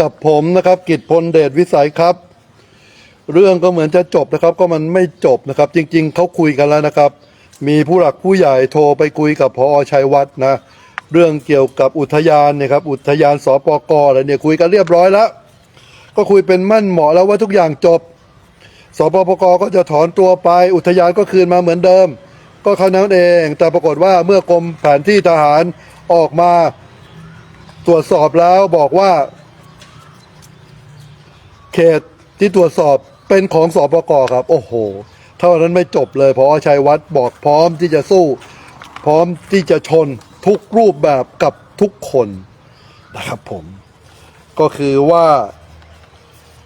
กับผมนะครับกิตพลเดชวิสัยครับ เรื่องก็เหมือนจะจบนะครับ ก็มันไม่จบนะครับ จริง ๆเขาคุยกันแล้วนะครับ มีผู้หลักผู้ใหญ่โทรไปคุยกับพอชัยวัฒน์นะ เรื่องเกี่ยวกับอุทยานเนี่ยครับอุทยานสปกอะไรเนี่ยคุยกันเรียบร้อยแล้ว ก็คุยเป็นมั่นเหมาะแล้วว่าทุกอย่างจบสปปกก็จะถอนตัวไปอุทยานก็คืนมาเหมือนเดิม ก็เท่านั้นเอง แต่ปรากฏว่าเมื่อกรมแผนที่ทหารออกมาตรวจสอบแล้วบอกว่า เขตที่ตรวจสอบเป็นของสอบประกอบครับ โอ้โห เท่านั้นไม่จบเลยพอชัยวัฒน์บอกพร้อมที่จะสู้ พร้อมที่จะชนทุกรูปแบบกับทุกคนนะครับผม ก็คือว่า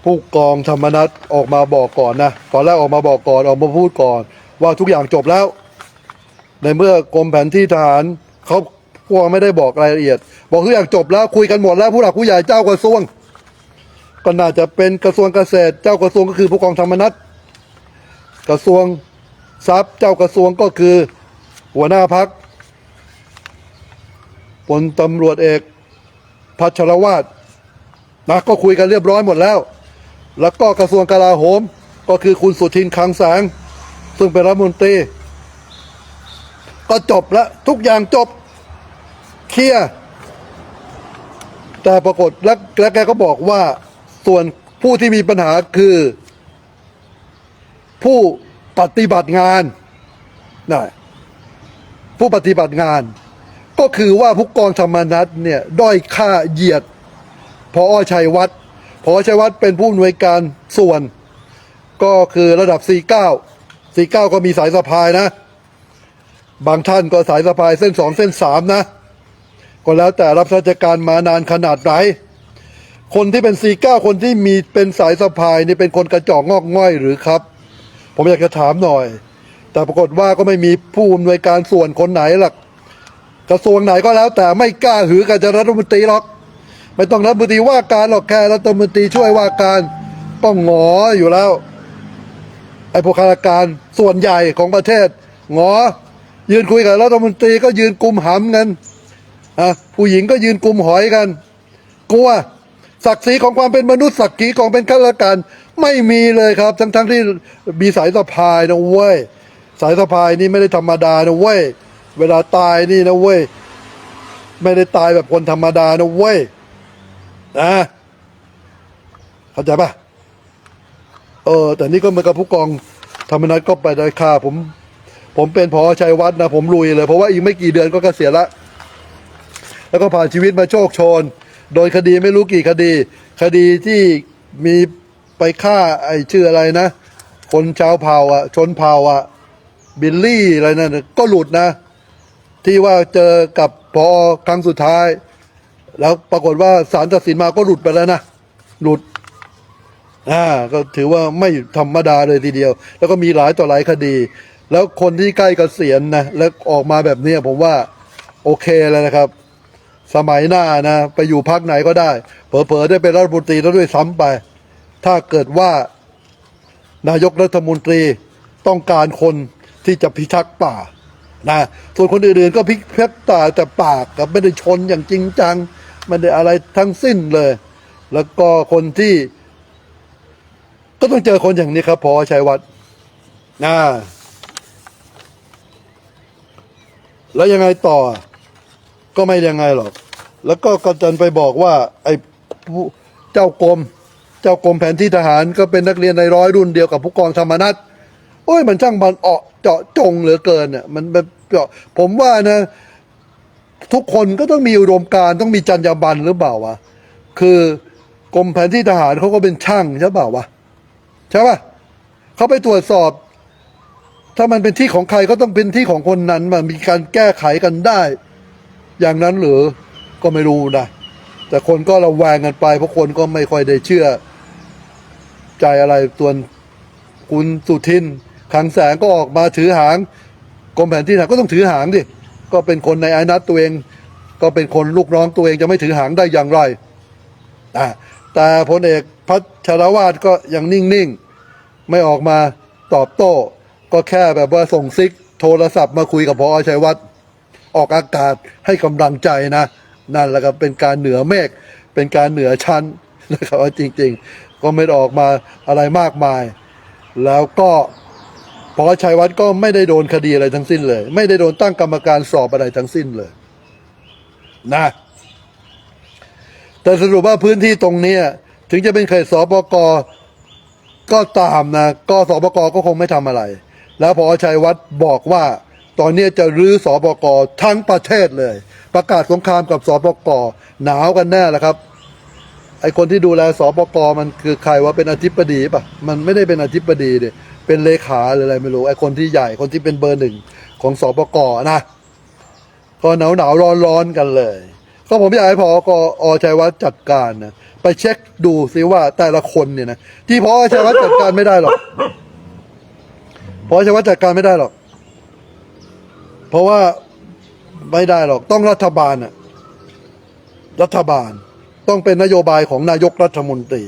ผู้กองธรรมนัฐออกมาบอกก่อนนะตอนแรกออกมาบอกก่อนออกมาพูดก่อน ว่าทุกอย่างจบแล้ว ในเมื่อกรมแผนที่ทหารเขาพวกไม่ได้บอกรายละเอียด บอกทุกอย่างจบแล้วคุยกันหมดแล้วผู้หลักผู้ใหญ่เจ้ากระทรวง ก็น่าจะเป็นกระทรวงเกษตร เจ้ากระทรวงก็คือผู้กองธรรมนัฐกระทรวงทรัพย์เจ้ากระทรวงก็คือ หัวหน้าพักพลตำรวจเอกพัชรวาทนะก็คุยกันเรียบร้อยหมดแล้ว แล้วก็กระทรวงกลาโหมก็คือคุณสุทินคลังแสง ซึ่งเป็นรัฐมนตรี ก็จบแล้วทุกอย่างจบเคลียร์แต่ปรากฏแล้วแล้วแกก็บอกว่า ส่วนผู้ที่มีปัญหาคือ ผู้ปฏิบัติงานนะผู้ปฏิบัติงาน ก็คือว่าผู้กองธรรมนัฐเนี่ยด้อยค่าเหยียดพออชัยวัฒน์พอชัยวัฒน์เป็นผู้อำนวยการส่วน ก็คือระดับ 49 49 ก็มีสายสะพายนะ บางท่านก็สายสะพายเส้น 2 เส้น 3 นะ ก็แล้วแต่รับราชการมานานขนาดไหน คนที่เป็น49คนที่มีเป็นสายสะพายนี่เป็นคนกระจอกงอกง่อยหรือครับ ผมอยากจะถามหน่อย แต่ปรากฏว่าก็ไม่มีผู้อำนวยการส่วนคนไหนหรอกกระทรวงไหนก็แล้ว แต่ไม่กล้าหือกับจะรัฐมนตรีหรอก ไม่ต้องรัฐมนตรีว่าการหรอกแค่รัฐมนตรีช่วยว่าการต้องหงออยู่แล้วไอ้พวกข้าราชการส่วนใหญ่ของประเทศหงอ ยืนคุยกับรัฐมนตรีก็ยืนกุมหำกันอะผู้หญิงก็ยืนกุมหอยกัน กลัว ศักดิ์ศรีของความเป็นมนุษย์ศักดิ์ศรีของเป็นข้าราชการไม่มีเลยครับ ทั้งทั้งที่มีสายสะพายนะเว้ยสายสะพายนี่ไม่ได้ธรรมดานะเว้ยเวลาตายนี่นะเว้ยไม่ได้ตายแบบคนธรรมดานะเว้ยนะเข้าใจปะเออ แต่นี่ก็เหมือนกับผู้กองธรรมนัฐก็ไปได้ค่าผม ผมเป็นพอชัยวัฒน์นะผมลุยเลย เพราะว่าอีกไม่กี่เดือนก็เกษียณละแล้วก็ผ่านชีวิตมาโชคโชน โดยคดีไม่รู้กี่คดี คดีที่มีไปฆ่าไอ้ชื่ออะไรนะ คนชาวเผ่าอะ ชนเผ่าอะ บิลลี่อะไรนั่นก็หลุดนะ ที่ว่าเจอกับพอครั้งสุดท้าย แล้วปรากฏว่าศาลตัดสินมาก็หลุดไปแล้วนะ หลุดอ่าก็ถือว่าไม่ธรรมดาเลยทีเดียว แล้วก็มีหลายต่อหลายคดี แล้วคนที่ใกล้เกษียณนะ แล้วออกมาแบบนี้ผมว่าโอเคเลยนะครับ สมัยหน้านะ ไปอยู่พักไหนก็ได้ เผลอๆได้เป็นรัฐมนตรีแล้วด้วยซ้ำไป ถ้าเกิดว่านายกรัฐมนตรีต้องการคนที่จะพิทักษ์ป่านะส่วนคนอื่นๆก็พิทักษ์ป่าแต่ปากกับไม่ได้ชนอย่างจริงจังไม่ได้อะไรทั้งสิ้นเลย แล้วก็คนที่ ก็ต้องเจอคนอย่างนี้ครับพอชัยวัฒน์นะแล้วยังไงต่อ ก็ไม่ยังไงหรอก แล้วก็กจันไปบอกว่า ไอ้ผู้เจ้ากรมเจ้ากรมแผนที่ทหารก็เป็นนักเรียนในร้อยรุ่นเดียวกับผู้กองธรรมนัฐโอ้ยมันช่างบันเอาะเจาะจงเหลือเกินเนี่ยมันแบบเจาะผมว่านะ ทุกคนก็ต้องมีอุดมการณ์ต้องมีจรรยาบรรณหรือเปล่าวะคือกรมแผนที่ทหารเขาก็เป็นช่างใช่เปล่าวะใช่ป่ะเขาไปตรวจสอบ ถ้ามันเป็นที่ของใครก็ต้องเป็นที่ของคนนั้นมันมีการแก้ไขกันได้ อย่างนั้นหรือก็ไม่รู้นะแต่คนก็ระแวงกันไปเพราะคนก็ไม่ค่อยได้เชื่อ ใจอะไรส่วนคุณสุทินคลังแสงก็ออกมาถือหางกรมแผนที่ทหารก็ต้องถือหางดิก็เป็นคนในอานัตตัวเอง ก็เป็นคนลูกน้องตัวเองจะไม่ถือหางได้อย่างไรอะแต่พลเอกพัชรวาทก็ยังนิ่งๆ ไม่ออกมาตอบโต้ ก็แค่แบบว่าส่งซิกโทรศัพท์มาคุยกับพอชัยวัฒน์ ออกอากาศให้กำลังใจนะ นั่นแหละครับเป็นการเหนือเมฆเป็นการเหนือชั้นนะครับจริง ๆ ก็ไม่ได้ออกมาอะไรมากมาย แล้วก็พอชัยวัฒน์ก็ไม่ได้โดนคดีอะไรทั้งสิ้นเลย ไม่ได้โดนตั้งกรรมการสอบอะไรทั้งสิ้นเลย นะ แต่สรุปว่าพื้นที่ตรงนี้ถึงจะเป็นเขตสปกก็ตามนะ ก็สปกก็คงไม่ทำอะไร แล้วพอชัยวัฒน์บอกว่า ตอนนี้จะรื้อสปกทั้งประเทศเลย ประกาศสงครามกับสปกหนาวกันแน่แหละครับไอคนที่ดูแลสปกมันคือใครว่าเป็นอธิบดีปะมันไม่ได้เป็นอธิบดีเดิเป็นเลขาหรืออะไรไม่รู้ไอคนที่ใหญ่คนที่เป็นเบอร์หนึ่งของสปกนะก็หนาวหนาวร้อนร้อนกันเลย ก็ผมอยากให้พอกอชัยวัฒน์จัดการนะไปเช็คดูซิว่าแต่ละคนเนี่ยนะที่พอชัยวัฒน์จัดการไม่ได้หรอกพอชัยวัฒน์จัดการไม่ได้หรอก เพราะว่าไม่ได้หรอกต้องรัฐบาลน่ะรัฐบาลต้องเป็นนโยบายของนายกรัฐมนตรี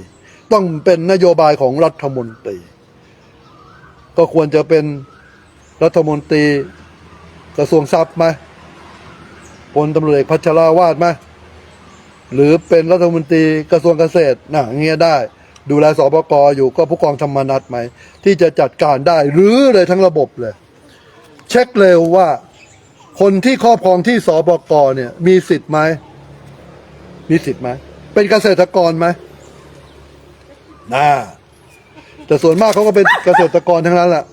ต้องเป็นนโยบายของรัฐมนตรี ก็ควรจะเป็นรัฐมนตรีกระทรวงทรัพย์ไหมพลตำรวจเอกพัชราวาดไหมหรือเป็นรัฐมนตรีกระทรวงเกษตรนะเงี้ยได้ ดูแลสปกอยู่ก็ผู้กองธรรมนัฐไหม ที่จะจัดการได้หรือเลยทั้งระบบเลย เช็คเร็วว่า คนที่ครอบครองที่สปกเนี่ยมีสิทธิ์ไหมมีสิทธิ์ไหมเป็นเกษตรกรไหมนะแต่ส่วนมากเขาก็เป็นเกษตรกรทั้งนั้นแหละ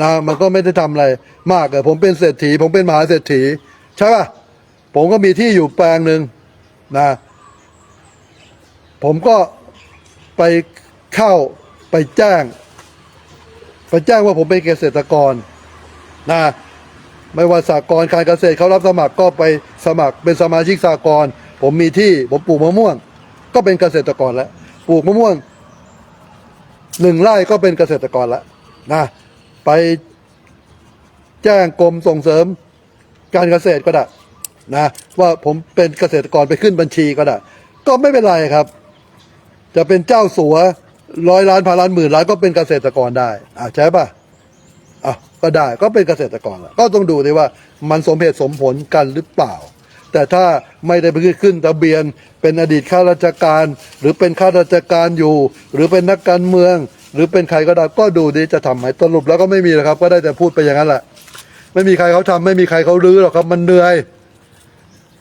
นะมันก็ไม่ได้ทำอะไร มากอะผมเป็นเศรษฐี ผมเป็นมหาเศรษฐี ใช่ป่ะผมก็มีที่อยู่แปลงหนึ่งนะ ผมก็ไปเข้าไปแจ้ง ไปแจ้งว่าผมเป็นเกษตรกรนะ ไม่ว่าสากลการเกษตรเขารับสมัครก็ไปสมัครเป็นสมาชิกสากลผมมีที่ผมปลูกมะม่วง ก็เป็นเกษตรกรแล้วปลูกมะม่วงหนึ่งไร่ก็เป็นเกษตรกรแล้วนะไปแจ้งกรมส่งเสริมการเกษตรก็ได้นะว่าผมเป็นเกษตรกรไปขึ้นบัญชีก็ได้ ก็ไม่เป็นไรครับ จะเป็นเจ้าสัวร้อยล้านพันล้านหมื่นล้านก็เป็นเกษตรกรได้อะใช่ปะ่ะ ก็ได้ก็เป็นเกษตรกรล้วก็ต้องดูดีว่ามันสมเหตุสมผลกันหรือเปล่า แต่ถ้าไม่ได้ไปขึ้นทะเบียน เป็นอดีตข้าราชการ หรือเป็นข้าราชการอยู่ หรือเป็นนักการเมือง หรือเป็นใครก็ได้ก็ดูดีจะทำไหมสรุปแล้วก็ไม่มีหรอกครับ ก็ได้แต่พูดไปอย่างนั้นแหละไม่มีใครเขาทำไม่มีใครเขารื้อหรอกครับมันเหนื่อย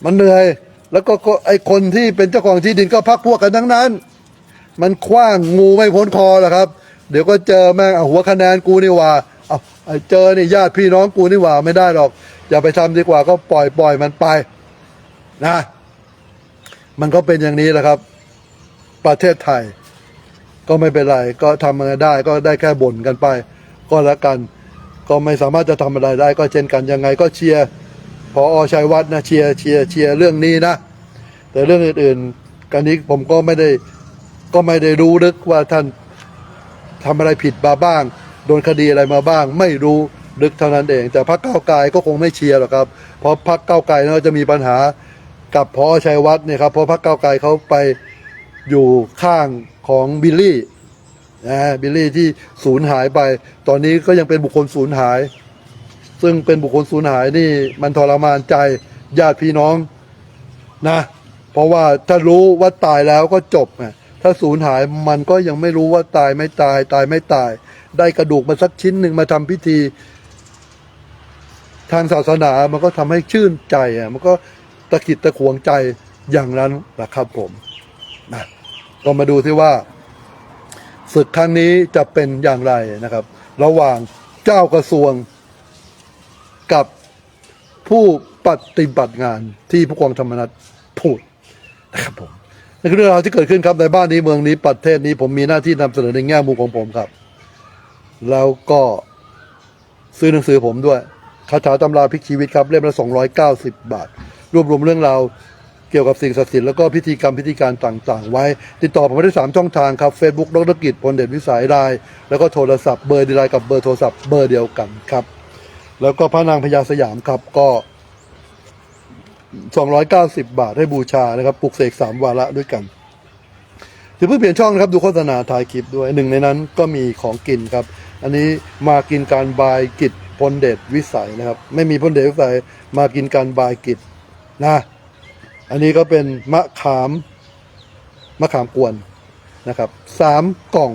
มันเหนื่อย แล้วก็ก็ไอคนที่เป็นเจ้าของที่ดินก็พักพวกกันทั้งนั้น มันคว้างงูไม่พ้นคอหรอกครับ เดี๋ยวก็เจอแม่งเอาหัวคะแนนกูนี่หว่า เอาไอ้เจอนี่ยญาติพี่น้องกูนี่หว่าไม่ได้หรอก อย่าไปทำดีกว่าก็ปล่อยปล่อยมันไปนะมันก็เป็นอย่างนี้แหละครับ ประเทศไทย ก็ไม่เป็นไร ก็ทำอะไรได้ก็ได้แค่บ่นกันไป ก็แล้วกัน ก็ไม่สามารถจะทำอะไรได้ ก็เช่นกันยังไง ก็เชียร์พออชัยวัฒน์นะเชียร์เชียร์เชียร์เรื่องนี้นะแต่เรื่องอื่นๆกันนี้ผมก็ไม่ได้ก็ไม่ได้รู้ลึกว่าท่านทำอะไรผิดมาบ้าง โดนคดีอะไรมาบ้าง ไม่รู้ลึกเท่านั้นเอง แต่พรรคก้าวไกลก็คงไม่เชียร์หรอกครับ เพราะพรรคก้าวไกลน่าจะมีปัญหากับพอชัยวัฒน์เนี่ยครับเพราะพรรคก้าวไกลเขาไปอยู่ข้างของบิลลี่นะฮะบิลลี่ที่สูญหายไป ตอนนี้ก็ยังเป็นบุคคลสูญหาย ซึ่งเป็นบุคคลสูญหายนี่มันทรมานใจญาติพี่น้องนะ เพราะว่าถ้ารู้ว่าตายแล้วก็จบไงถ้าสูญหายมันก็ยังไม่รู้ว่าตายไม่ตายตายไม่ตาย ได้กระดูกมาสักชิ้นหนึ่งมาทำพิธี ทางศาสนามันก็ทำให้ชื่นใจอะมันก็ตะกิดตะขวงใจอย่างนั้นนะครับผมนะก็มาดูที่ว่าศึกครั้งนี้จะเป็นอย่างไรนะครับ ระหว่างเจ้ากระทรวงกับผู้ปฏิบัติงานที่ผู้กองธรรมนัฐพูดนะครับผมนี่คือเรื่องราวที่เกิดขึ้นครับในบ้านนี้เมืองนี้ประเทศนี้ผมมีหน้าที่นำเสนอในแง่มุมของผมครับ แล้วก็ซื้อหนังสือผมด้วยคาถาตำราพลิกชีวิตครับ เล่มละ 290 บาท รวบรวมเรื่องราวเกี่ยวกับสิ่งศักดิ์สิทธิ์แล้วก็พิธีกรรมพิธีการต่างๆ ไว้ ติดต่อผมได้สามช่องทางครับ Facebook ดรกิจพลเดชวิสัยรายแล้วก็โทรศัพท์เบอร์ดีไลน์กับเบอร์โทรศัพท์เบอร์เดียวกันครับ แล้วก็พระนางพญาสยามครับก็ 290 บาทให้บูชานะครับปลุกเสกสามวาระด้วยกันถือเพื่อเปลี่ยนช่องนะครับดูโฆษณาถ่ายคลิปด้วยหนึ่งในนั้นก็มีของกินครับ อันนี้มากินการบายกิจพลเดชวิสัยนะครับ ไม่มีพลเดชวิสัยมากินการบายกิจนะอันนี้ก็เป็นมะขามมะขามกวนนะครับสามกล่อง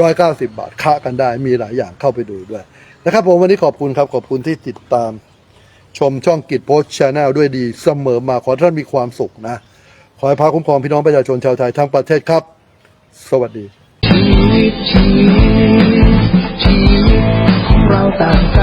ร้อยเก้าสิบาทค้ากันได้มีหลายอย่างเข้าไปดูด้วยนะครับผมวันนี้ขอบคุณครับขอบคุณที่ติดตามชมช่องกิจโพสชาแนลด้วยดีเสมอมาขอท่านมีความสุขนะ ขอให้พระคุ้มครองพี่น้องประชาชนชาวไทยทั้งประเทศครับ สวัสดี ชีวิตชีวิตของเราต่าง